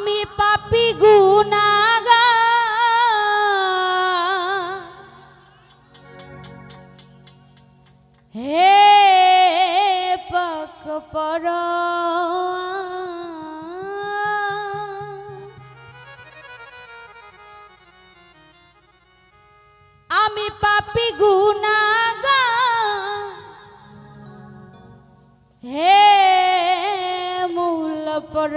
আমি পাপি গুনাগা হে পাক পর আমি পাপি গুনাগা হে মূল পর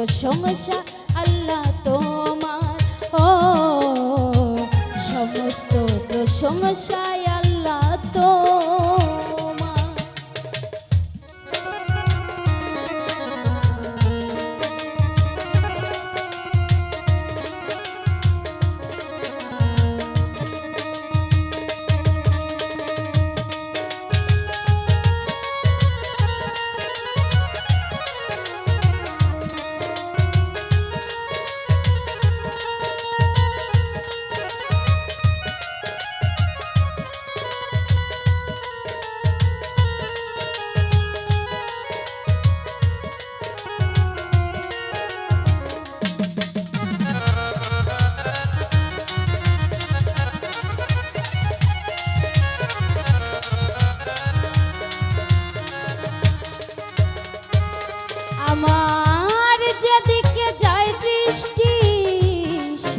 প্রশংসা আল্লাহ তোমার। ও সমস্ত প্রশংসায়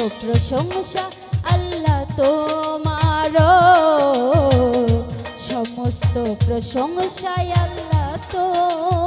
সমস্ত প্রশংসা আল্লাহ তোমার সমস্ত প্রশংসায় আল্লাহ তোমার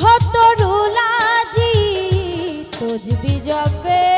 বৃক্ষ তরুলাজি তুজবি জপে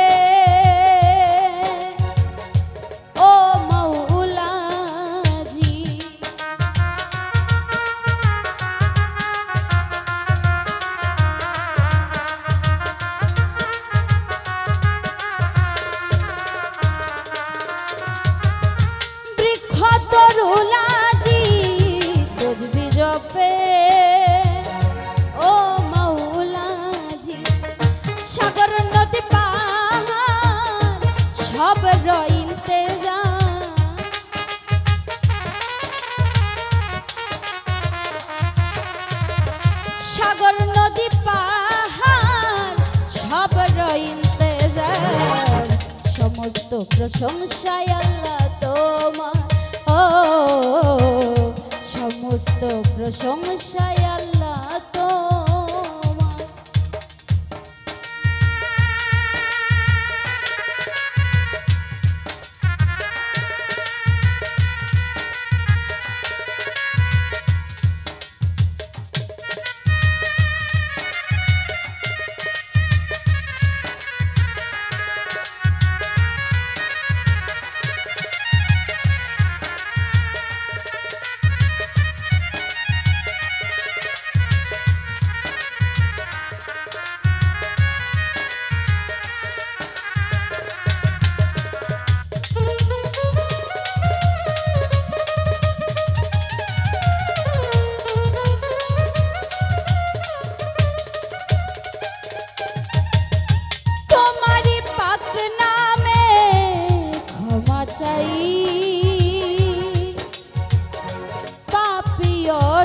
পাহাড় সব রইতে সমস্ত প্রশংসায় আল্লাহ তোমার। ও সমস্ত প্রশংসায় আল্লাহ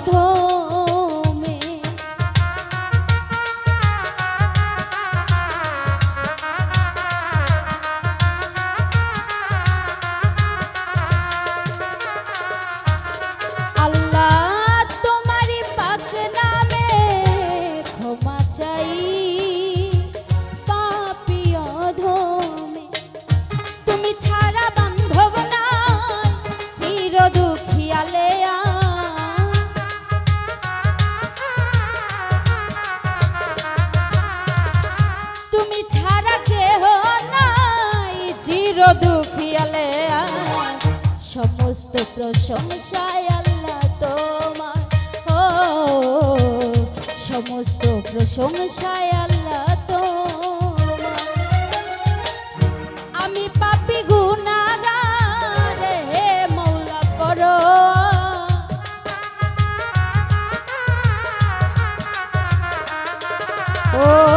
ধর প্রশংসায় আল্লাহ তোমার। ও, সমস্ত প্রশংসায় আল্লাহ তোমার। আমি পাপি গুনাগার, হে মৌলা পর ও